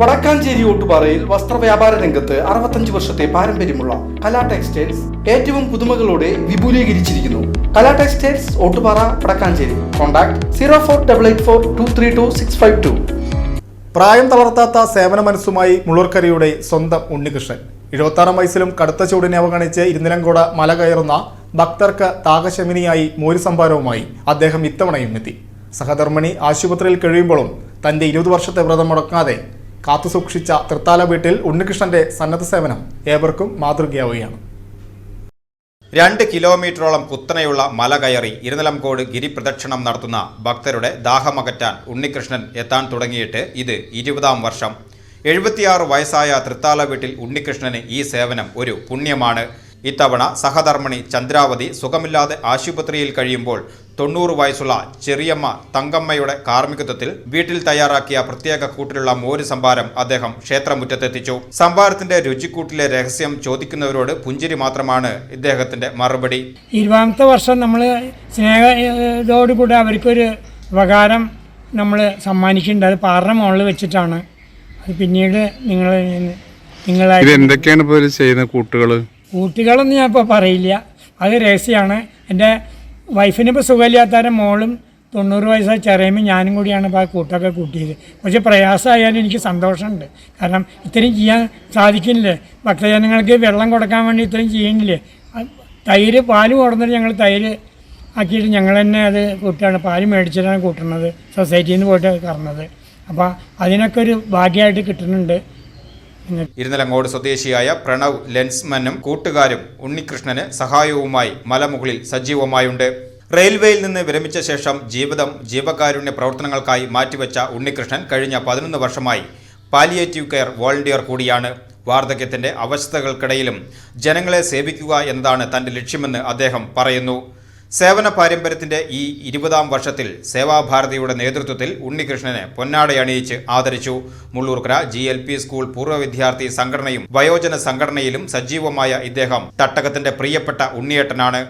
വടക്കാഞ്ചേരി ഓട്ടുപാറയിൽ വസ്ത്രവ്യാപാര രംഗത്ത് അറുപത്തഞ്ച് വർഷത്തെ പാരമ്പര്യമുള്ള കലാ ടെക്സ്റ്റൈൽസ് ഏറ്റവും പുതുമകളോടെ വിപുലീകരിച്ചിരിക്കുന്നു. Kala textiles Ottupara Vadakkanchery. Contact zero four double eight four two three two six five two. പ്രായം തളർത്താത്ത സേവന മനസ്സുമായി മുള്ളൂർക്കരയുടെ സ്വന്തം ഉണ്ണികൃഷ്ണൻ. എഴുപത്താറാം വയസ്സിലും കടുത്ത ചൂടിനെ അവഗണിച്ച് ഇരുന്നിലങ്കോട് മല കയറുന്ന ഭക്തർക്ക് താകശമിനിയായി സംഭാരവുമായി അദ്ദേഹം ഇത്തവണയും എത്തി. സഹധർമ്മിണി ആശുപത്രിയിൽ കഴിയുമ്പോഴും തന്റെ ഇരുപത് വർഷത്തെ വ്രതം മുടക്കാതെ കാത്തുസൂക്ഷിച്ച തൃത്താല വീട്ടിൽ ഉണ്ണികൃഷ്ണന്റെ സന്നദ്ധ സേവനം ഏവർക്കും മാതൃകയാവുകയാണ്. രണ്ട് കിലോമീറ്ററോളം കുത്തനെയുള്ള മല കയറി ഇരുനിലംകോട് ഗിരിപ്രദക്ഷിണം നടത്തുന്ന ഭക്തരുടെ ദാഹമകറ്റാൻ ഉണ്ണികൃഷ്ണൻ എത്താൻ തുടങ്ങിയിട്ട് ഇത് ഇരുപതാം വർഷം. എഴുപത്തിയാറ് വയസ്സായ തൃത്താല വീട്ടിൽ ഉണ്ണികൃഷ്ണന് ഈ സേവനം ഒരു പുണ്യമാണ്. ഇത്തവണ സഹധർമ്മിണി ചന്ദ്രാവതി സുഖമില്ലാതെ ആശുപത്രിയിൽ കഴിയുമ്പോൾ തൊണ്ണൂറ് വയസ്സുള്ള ചെറിയമ്മ തങ്കമ്മയുടെ കാർമ്മികത്വത്തിൽ വീട്ടിൽ തയ്യാറാക്കിയ പ്രത്യേക കൂട്ടിലുള്ള മോര് സംഭാരം അദ്ദേഹം ക്ഷേത്രമുറ്റത്തെത്തിച്ചു. സംഭാരത്തിന്റെ രുചിക്കൂട്ടിലെ രഹസ്യം ചോദിക്കുന്നവരോട് പുഞ്ചിരി മാത്രമാണ് ഇദ്ദേഹത്തിന്റെ മറുപടി. ഇരുപതാമത്തെ വർഷം നമ്മൾ സ്നേഹ ഇതോടുകൂടി അവർക്കൊരു ഉപകാരം നമ്മൾ സമ്മാനിക്കുന്നുണ്ട് അത് മുകളിൽ വെച്ചിട്ടാണ്. അത് പിന്നീട് നിങ്ങൾ ഇത് നിങ്ങളായി എന്തൊക്കെയാണ് ഇപ്പോൾ ചെയ്യുന്ന കൂട്ടുകൾ കൂട്ടുകളൊന്നും ഞാൻ ഇപ്പോൾ പറയില്ല. അത് രഹസ്യമാണ്. എന്റെ വൈഫിന് ഇപ്പോൾ സുഖമില്ലാത്തവരെ മോളും തൊണ്ണൂറ് വയസ്സായ ചെറിയമ്മ ഞാനും കൂടിയാണ് ഇപ്പോൾ ആ കൂട്ടൊക്കെ കൂട്ടിയത്. പക്ഷേ പ്രയാസമായാലും എനിക്ക് സന്തോഷമുണ്ട്. കാരണം ഇത്രയും ചെയ്യാൻ സാധിക്കുന്നില്ലേ ഭക്തജനങ്ങൾക്ക് വെള്ളം കൊടുക്കാൻ വേണ്ടി ഇത്രയും ചെയ്യുന്നില്ലേ? തൈര് പാൽ കൊടുന്നിട്ട് ഞങ്ങൾ തൈര് ആക്കിയിട്ട് ഞങ്ങൾ തന്നെ അത് കൂട്ടാണ് പാൽ മേടിച്ചിട്ടാണ് കൂട്ടുന്നത്. സൊസൈറ്റിയിൽ നിന്ന് പോയിട്ട് കറന്നത്. അപ്പോൾ അതിനൊക്കെ ഒരു ഭാഗ്യമായിട്ട് കിട്ടുന്നുണ്ട്. ഇരുനിലങ്ങോട് സ്വദേശിയായ പ്രണവ് ലെൻസ്മനും കൂട്ടുകാരും ഉണ്ണികൃഷ്ണന് സഹായവുമായി മലമുകളിൽ സജീവമായുണ്ട്. റെയിൽവേയിൽ നിന്ന് വിരമിച്ച ശേഷം ജീവിതം ജീവകാരുണ്യ പ്രവർത്തനങ്ങൾക്കായി മാറ്റിവെച്ച ഉണ്ണികൃഷ്ണൻ കഴിഞ്ഞ പതിനൊന്ന് വർഷമായി പാലിയേറ്റീവ് കെയർ വോളണ്ടിയർ കൂടിയാണ്. വാർദ്ധക്യത്തിന്റെ അവസ്ഥകൾക്കിടയിലും ജനങ്ങളെ സേവിക്കുക എന്നതാണ് തന്റെ ലക്ഷ്യമെന്ന് അദ്ദേഹം പറയുന്നു. സേവന പാരമ്പര്യത്തിന്റെ ഈ ഇരുപതാം വർഷത്തിൽ സേവാഭാരതിയുടെ നേതൃത്വത്തിൽ ഉണ്ണികൃഷ്ണനെ പൊന്നാടയണിയിച്ച് ആദരിച്ചു. Mullurkara G L P school പൂർവ വിദ്യാർത്ഥി സംഘടനയും വയോജന സംഘടനയിലും സജീവമായ ഇദ്ദേഹം തട്ടകത്തിന്റെ പ്രിയപ്പെട്ട ഉണ്ണിയേട്ടനാണ്.